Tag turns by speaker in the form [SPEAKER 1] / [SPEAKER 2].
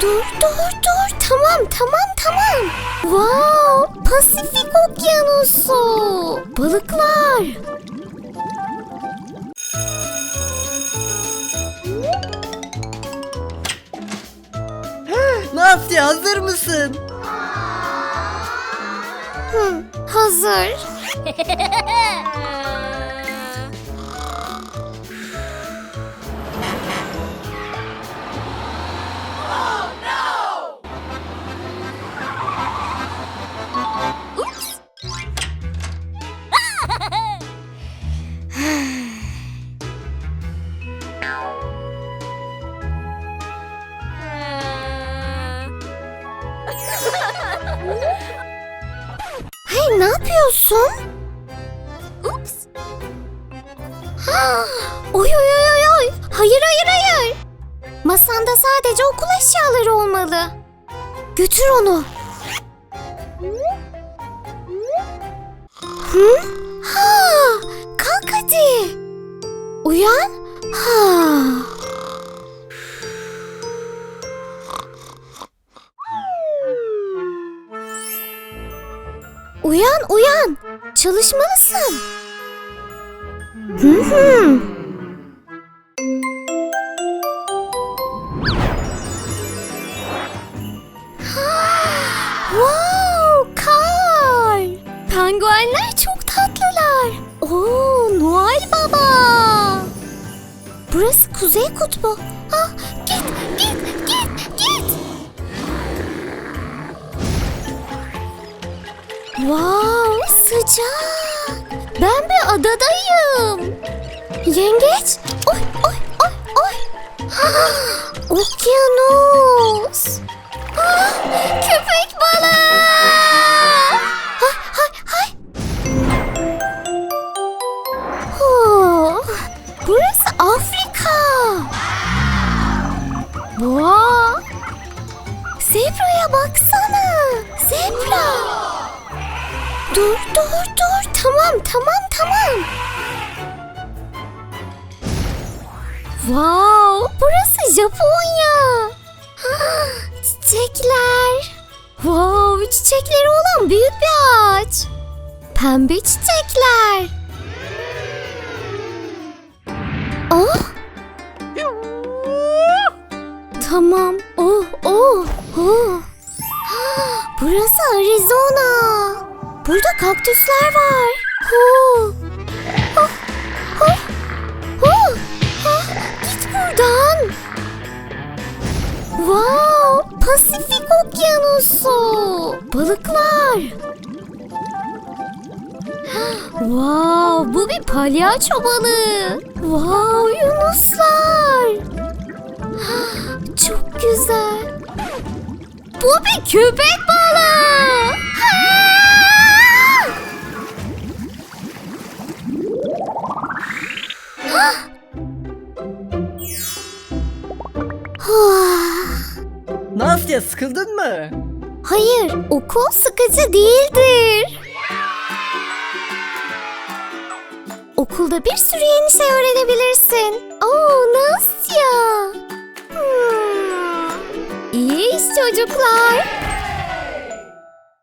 [SPEAKER 1] Dur dur dur tamam tamam tamam. Wow Pasifik Okyanusu. Balıklar.
[SPEAKER 2] Nastya hazır mısın?
[SPEAKER 1] Hı, hazır. Hey ne yapıyorsun? Ups. Ha, oy oy oy oy. Hayır hayır hayır. Masanda sadece okul eşyaları olmalı. Götür onu. Hı? Ha, kalk hadi. Uyan. Ha. Uyan uyan. Çalışmalısın. Hı hı. wow, kar. Penguenler çok tatlılar. Oo, Noel Baba. Burası Kuzey Kutbu. Ah, Wow, sıcak. Ben bir adadayım. Yengeç. Oy, oy, oy, oy. Ah, Okyanus. Ah, köpek balığı. Hay, hay, hay. Oh, burası Afrika. Wow. Zebraya baksana. Zebra. Dur dur dur tamam tamam tamam. Wow burası Japonya. Ah, Çiçekler. Wow çiçekleri olan büyük bir ağaç. Pembe çiçekler. Oh. Tamam. Oh oh oh. Burası Arizona. Burada kaktüsler var. Hu. Oh, oh, oh. Ah, Git buradan. Wow, Pasifik Okyanusu. Balıklar. Wow, bu bir palyaço balığı. Wow, yunuslar. Çok güzel. Bu bir köpek balığı.
[SPEAKER 2] Nastya sıkıldın mı?
[SPEAKER 1] Hayır, okul sıkıcı değildir. Okulda bir sürü yeni şey öğrenebilirsin. Oo, Nastya. Hmm. İyi iş çocuklar.